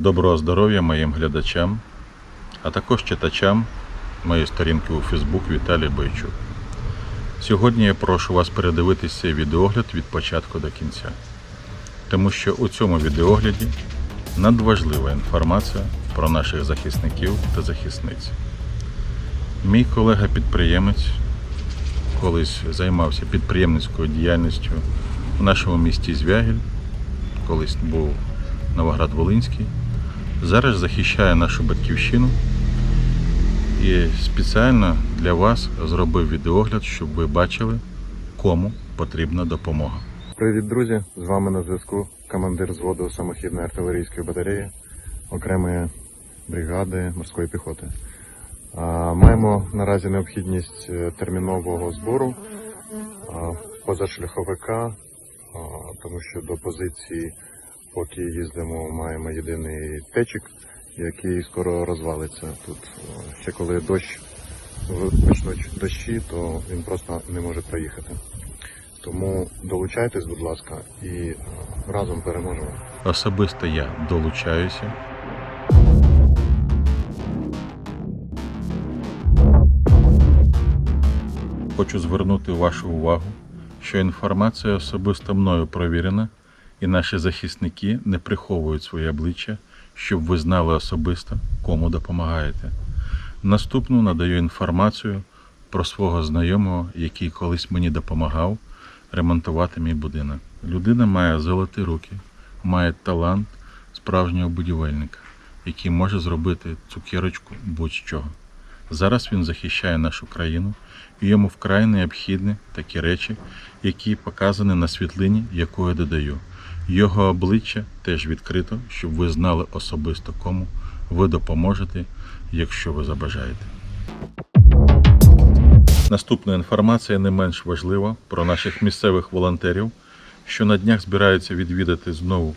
Доброго здоров'я моїм глядачам, а також читачам моєї сторінки у Фейсбук Віталій Бойчук. Сьогодні я прошу вас передивитися цей відеогляд від початку до кінця, тому що у цьому відеогляді надважлива інформація про наших захисників та захисниць. Мій колега-підприємець колись займався підприємницькою діяльністю у нашому місті Звягіль, колись був Новоград-Волинський. Зараз захищає нашу батьківщину і спеціально для вас зробив відеогляд, щоб ви бачили, кому потрібна допомога. Привіт, друзі! З вами на зв'язку командир зводу самохідної артилерійської батареї окремої бригади морської піхоти. Маємо наразі необхідність е, термінового збору позашляховика, тому що до позиції, поки їздимо, маємо єдиний течик, який скоро розвалиться. Тут ще коли дощ почнуть дощі, то він просто не може проїхати. Тому долучайтесь, будь ласка, і е, разом переможемо. Особисто я долучаюся. Хочу звернути вашу увагу, що інформація особисто мною провірена, і наші захисники не приховують своє обличчя, щоб ви знали особисто, кому допомагаєте. Наступну надаю інформацію про свого знайомого, який колись мені допомагав ремонтувати мій будинок. Людина має золоті руки, має талант справжнього будівельника, який може зробити цукерочку будь-чого. Зараз він захищає нашу країну, і йому вкрай необхідні такі речі, які показані на світлині, яку я додаю. Його обличчя теж відкрито, щоб ви знали особисто кому ви допоможете, якщо ви забажаєте. Наступна інформація не менш важлива про наших місцевих волонтерів, що на днях збираються відвідати знову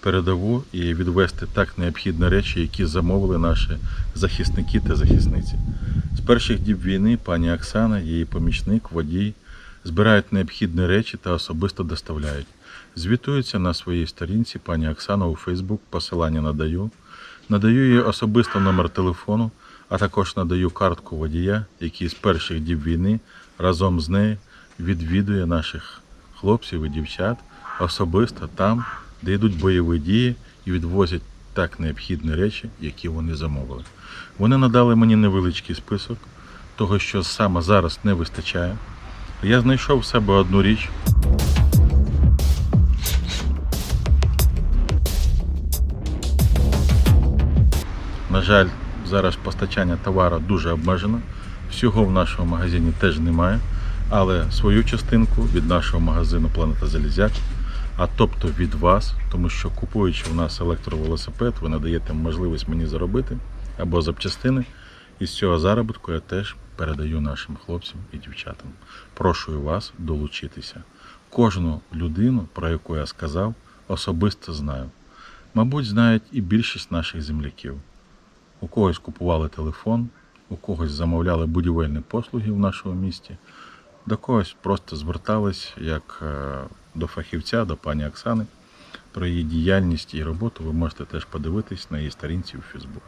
передову і відвести так необхідні речі, які замовили наші захисники та захисниці. З перших діб війни пані Оксана, її помічник, водій збирають необхідні речі та особисто доставляють. Звітується на своїй сторінці пані Оксана у Фейсбук, посилання надаю. Надаю їй особисто номер телефону, а також надаю картку водія, який з перших діб війни разом з нею відвідує наших хлопців і дівчат особисто там, де йдуть бойові дії і відвозять так необхідні речі, які вони замовили. Вони надали мені невеличкий список того, що саме зараз не вистачає. Я знайшов в себе одну річ. Жаль, зараз постачання товару дуже обмежено. Всього в нашому магазині теж немає, але свою частинку від нашого магазину Планета Залізяк, а тобто від вас, тому що купуючи у нас електровелосипед, ви надаєте можливість мені заробити або запчастини. І з цього заробітку я теж передаю нашим хлопцям і дівчатам. Прошу вас долучитися. Кожну людину, про яку я сказав, особисто знаю. Мабуть, знають і більшість наших земляків. У когось купували телефон, у когось замовляли будівельні послуги в нашому місті, до когось просто звертались як е, до фахівця, до пані Оксани. Про її діяльність і роботу ви можете теж подивитись на її сторінці у Фейсбук.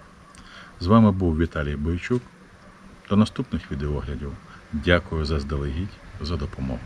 З вами був Віталій Бойчук. До наступних відеоглядів. Дякую заздалегідь за допомогу.